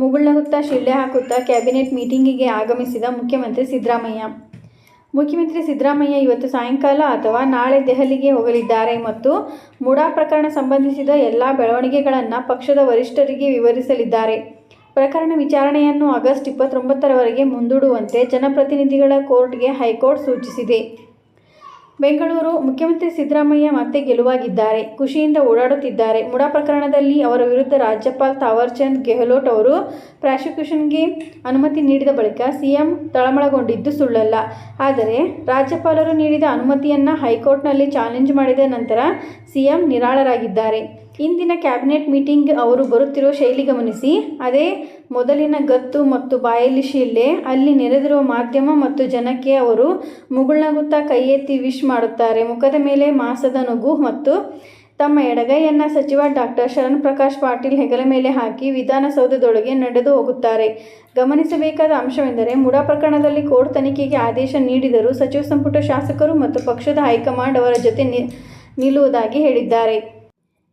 ಮುಗುಳ್ನಗುತ್ತಾ ಶಿಳ್ಳೆ ಹಾಕುತ್ತಾ ಕ್ಯಾಬಿನೆಟ್ ಮೀಟಿಂಗಿಗೆ ಆಗಮಿಸಿದ ಮುಖ್ಯಮಂತ್ರಿ ಸಿದ್ದರಾಮಯ್ಯ. ಮುಖ್ಯಮಂತ್ರಿ ಸಿದ್ದರಾಮಯ್ಯ ಇವತ್ತು ಸಾಯಂಕಾಲ ಅಥವಾ ನಾಳೆ ದೆಹಲಿಗೆ ಹೋಗಲಿದ್ದಾರೆ ಮತ್ತು ಮುಡಾ ಪ್ರಕರಣ ಸಂಬಂಧಿಸಿದ ಎಲ್ಲ ಬೆಳವಣಿಗೆಗಳನ್ನು ಪಕ್ಷದ ವರಿಷ್ಠರಿಗೆ ವಿವರಿಸಲಿದ್ದಾರೆ. ಪ್ರಕರಣ ವಿಚಾರಣೆಯನ್ನು ಆಗಸ್ಟ್ ಇಪ್ಪತ್ತೊಂಬತ್ತರವರೆಗೆ ಮುಂದೂಡುವಂತೆ ಜನಪ್ರತಿನಿಧಿಗಳ ಕೋರ್ಟ್ಗೆ ಹೈಕೋರ್ಟ್ ಸೂಚಿಸಿದೆ. ಬೆಂಗಳೂರು ಮುಖ್ಯಮಂತ್ರಿ ಸಿದ್ದರಾಮಯ್ಯ ಮತ್ತೆ ಗೆಲುವಾಗಿದ್ದಾರೆ. ಖುಷಿಯಿಂದ ಓಡಾಡುತ್ತಿದ್ದಾರೆ. ಮುಡಾ ಪ್ರಕರಣದಲ್ಲಿ ಅವರ ವಿರುದ್ಧ ರಾಜ್ಯಪಾಲ ತಾವರ್ಚಂದ್ ಗೆಹ್ಲೋಟ್ ಅವರು ಪ್ರಾಸಿಕ್ಯೂಷನ್ಗೆ ಅನುಮತಿ ನೀಡಿದ ಬಳಿಕ ಸಿಎಂ ತಳಮಳಗೊಂಡಿದ್ದು ಸುಳ್ಳಲ್ಲ. ಆದರೆ ರಾಜ್ಯಪಾಲರು ನೀಡಿದ ಅನುಮತಿಯನ್ನು ಹೈಕೋರ್ಟ್ನಲ್ಲಿ ಚಾಲೆಂಜ್ ಮಾಡಿದ ನಂತರ ಸಿಎಂ ನಿರಾಳರಾಗಿದ್ದಾರೆ. ಇಂದಿನ ಕ್ಯಾಬಿನೆಟ್ ಮೀಟಿಂಗ್ ಅವರು ಬರುತ್ತಿರುವ ಶೈಲಿ ಗಮನಿಸಿ. ಅದೇ ಮೊದಲಿನ ಗತ್ತು ಮತ್ತು ಬಾಯಲ್ಲಿ ಶೀಲೆ, ಅಲ್ಲಿ ನೆರೆದಿರುವ ಮಾಧ್ಯಮ ಮತ್ತು ಜನಕ್ಕೆ ಅವರು ಮುಗುಳ್ನಗುತ್ತಾ ಕೈ ಎತ್ತಿ ವಿಶ್ ಮಾಡುತ್ತಾರೆ. ಮುಖದ ಮೇಲೆ ಮಾಸದ ನಗು ಮತ್ತು ತಮ್ಮ ಎಡಗೈಯನ್ನು ಸಚಿವ ಡಾಕ್ಟರ್ ಶರಣ್ ಪ್ರಕಾಶ್ ಪಾಟೀಲ್ ಹೆಗಲ ಮೇಲೆ ಹಾಕಿ ವಿಧಾನಸೌಧದೊಳಗೆ ನಡೆದು ಹೋಗುತ್ತಾರೆ. ಗಮನಿಸಬೇಕಾದ ಅಂಶವೆಂದರೆ, ಮುಡಾ ಪ್ರಕರಣದಲ್ಲಿ ಕೋರ್ಟ್ ತನಿಖೆಗೆ ಆದೇಶ ನೀಡಿದರೂ ಸಚಿವ ಸಂಪುಟ ಶಾಸಕರು ಮತ್ತು ಪಕ್ಷದ ಹೈಕಮಾಂಡ್ ಅವರ ಜೊತೆ ನಿಲ್ಲುವುದಾಗಿ ಹೇಳಿದ್ದಾರೆ.